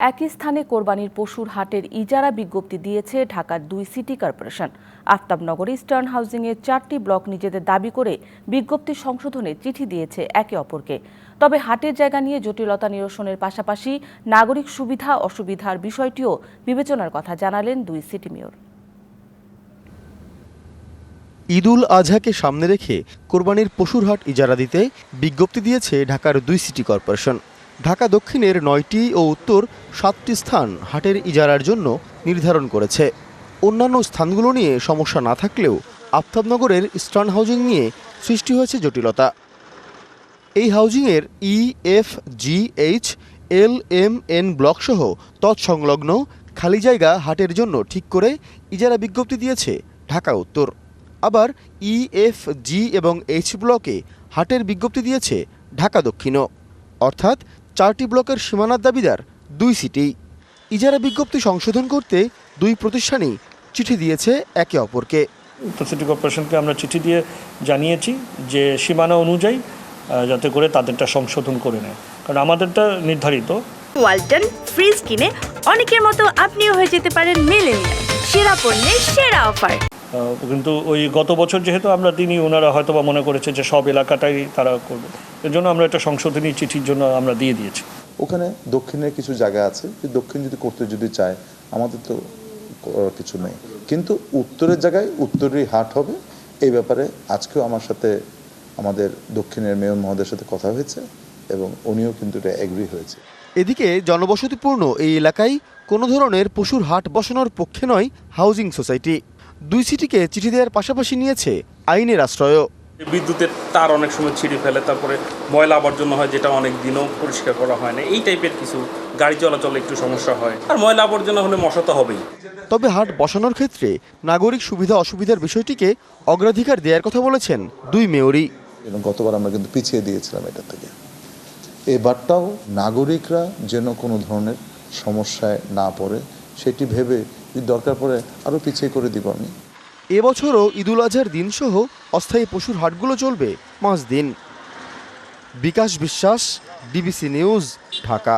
একই স্থানে কোরবানির পশুর হাটের ইজারা বিজ্ঞপ্তি দিয়েছে ঢাকার দুই সিটি কর্পোরেশন। আফতাবনগর ইস্টার্ন হাউজিংয়ের চারটি ব্লক নিজেদের দাবি করে বিজ্ঞপ্তি সংশোধনে চিঠি দিয়েছে একে অপরকে। তবে হাটের জায়গা নিয়ে জটিলতা নিরসনের পাশাপাশি নাগরিক সুবিধা অসুবিধার বিষয়টিও বিবেচনার কথা জানালেন দুই সিটি মেয়র। ঈদুল আজহাকে সামনে রেখে কোরবানির পশুর হাট ইজারা দিতে বিজ্ঞপ্তি দিয়েছে ঢাকার দুই সিটি কর্পোরেশন। ঢাকা দক্ষিণের নয়টি ও উত্তর সাতটি স্থান হাটের ইজারার জন্য নির্ধারণ করেছে। অন্যান্য স্থানগুলো নিয়ে সমস্যা না থাকলেও আফতাবনগরের স্টার্ন হাউজিং নিয়ে সৃষ্টি হয়েছে জটিলতা। এই হাউজিংয়ের E F G H L M N ব্লকসহ তৎসংলগ্ন খালি জায়গা হাটের জন্য ঠিক করে ইজারা বিজ্ঞপ্তি দিয়েছে ঢাকা উত্তর। আবার ই এফ জি এবং এইচ ব্লকে হাটের বিজ্ঞপ্তি দিয়েছে ঢাকা দক্ষিণও। অর্থাৎ চারটি ব্লকের সীমানার দাবিদার দুই সিটেই। ইজারা বিজ্ঞপ্তি সংশোধন করতে দুই প্রতিষ্ঠানই চিঠি দিয়েছে একে অপরকে। উত্তর সিটি কর্পোরেশনকে আমরা চিঠি দিয়ে জানিয়েছি যে সীমানা অনুযায়ী যাতে করে তাদেরটা সংশোধন করে নেয়। কারণ আমাদেরটা নির্ধারিত। ওয়ালটন ফ্রিজ কিনে অনেকের মতো আপনিও হয়ে যেতে পারেন মেলেনিয়া সেরা পণ্যের সেরা অফার। কিন্তু ওই গত বছর যেহেতু আমরা তিনি ওনারা হয়তো বা মনে করেছে যে সব এলাকাটাই তারা করবে এর জন্য আমরা একটা সংশোধনী চিঠির জন্য আমরা দিয়ে দিয়েছি। ওখানে দক্ষিণের কিছু জায়গা আছে যে দক্ষিণ যদি করতে যদি চায় আমাদের তো কিছু নেই। কিন্তু উত্তরের জায়গায় উত্তরেরই হাট হবে এই ব্যাপারে আজকেও আমার সাথে আমাদের দক্ষিণের মেয়র মহোদয়ের সাথে কথা হয়েছে এবং উনিও কিন্তু এটা অ্যাগ্রি হয়েছে। এদিকে জনবসতিপূর্ণ এই এলাকায় কোনো ধরনের পশুর হাট বসানোর পক্ষে নয় হাউজিং সোসাইটি দুই সিটিকে চিঠি দেওয়ার পাশাপাশি নিয়েছে আইনের আশ্রয়ও। বিদ্যুতের তার অনেক সময় ছিঁড়ে ফেলে তারপরে ময়লা আবর্জনা হয় যেটা অনেক দিনও পরিষ্কার করা হয় না। এই টাইপের কিছু গাড়ি চলাচলে একটু সমস্যা হয়। আর ময়লা আবর্জনা হলে মশা তো হবেই। তবে হাট বসানোর ক্ষেত্রে নাগরিক সুবিধা অসুবিধার বিষয়টিকে অগ্রাধিকার দেওয়ার কথা বলেছেন দুই মেয়রই। এবং গতবার আমরা কিন্তু পিছিয়ে দিয়েছিলাম এটা থেকে। এবারটাও নাগরিকরা যেন কোনো ধরনের সমস্যায় না পড়ে সেটি ভেবে দরকার পড়ে আরও পিছিয়ে করে দিব আমি। এবছরও ঈদুল আজহার দিনসহ অস্থায়ী পশুর হাটগুলো চলবে পাঁচ দিন বিকাশ বিশ্বাস, বিবিসি নিউজ, ঢাকা।